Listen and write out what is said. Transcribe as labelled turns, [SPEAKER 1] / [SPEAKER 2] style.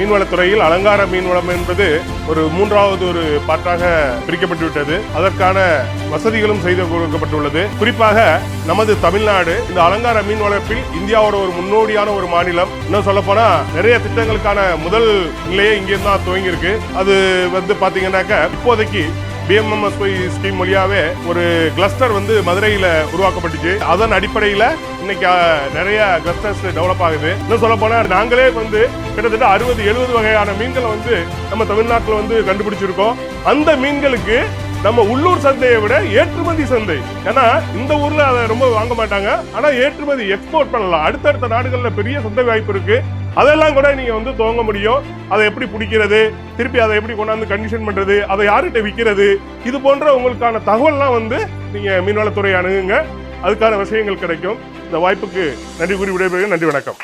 [SPEAKER 1] மீன்வளத்துறையில் அலங்கார மீன்வளம் என்பது ஒரு மூன்றாவது ஒரு பாட்டாக பிரிக்கப்பட்டுவிட்டது. அதற்கான வசதிகளும் செய்து கொடுக்கப்பட்டுள்ளது. குறிப்பாக நமது தமிழ்நாடு இந்த அலங்கார மீன் வளர்ப்பில் இந்தியாவோட ஒரு முன்னோடியான ஒரு மாநிலம். இன்னும் சொல்ல போனா நிறைய திட்டங்களுக்கான முதல் நிலையே இங்கே தான் துவங்கி இருக்கு அது வந்து பாத்தீங்கன்னாக்க இப்போதைக்கு பிஎம்எம்எஸ்ஒய் ஸ்கீம் வழியாவே ஒரு கிளஸ்டர் வந்து மதுரையில் உருவாக்கப்பட்டுச்சு. அதன் அடிப்படையில் இன்னைக்கு நிறைய கிளஸ்டர்ஸ் டெவலப் ஆகுது. இன்னும் சொல்ல போனால் நாங்களே வந்து கிட்டத்தட்ட அறுபது எழுபது வகையான மீன்களை வந்து நம்ம தமிழ்நாட்டில் வந்து கண்டுபிடிச்சிருக்கோம். அந்த மீன்களுக்கு நம்ம உள்ளூர் சந்தையை விட ஏற்றுமதி சந்தை. ஏன்னா இந்த ஊர்ல அதை ரொம்ப வாங்க மாட்டாங்க. ஆனா ஏற்றுமதி எக்ஸ்போர்ட் பண்ணலாம். அடுத்தடுத்த நாடுகள்ல பெரிய சந்தை வாய்ப்பு இருக்கு. அதெல்லாம் கூட நீங்க வந்து துவங்க முடியும். அதை எப்படி பிடிக்கிறது? திருப்பி அதை எப்படி கொண்டாந்து கண்டிஷன் பண்றது? அதை யார்கிட்ட விற்கிறது இது போன்ற உங்களுக்கான தகவல்லாம் வந்து நீங்க மீன்வளத்துறை அணுகுங்க. அதுக்கான விஷயங்கள் கிடைக்கும். இந்த வாய்ப்புக்கு நன்றி கூறி விடைபெறுகிறேன். நன்றி வணக்கம்.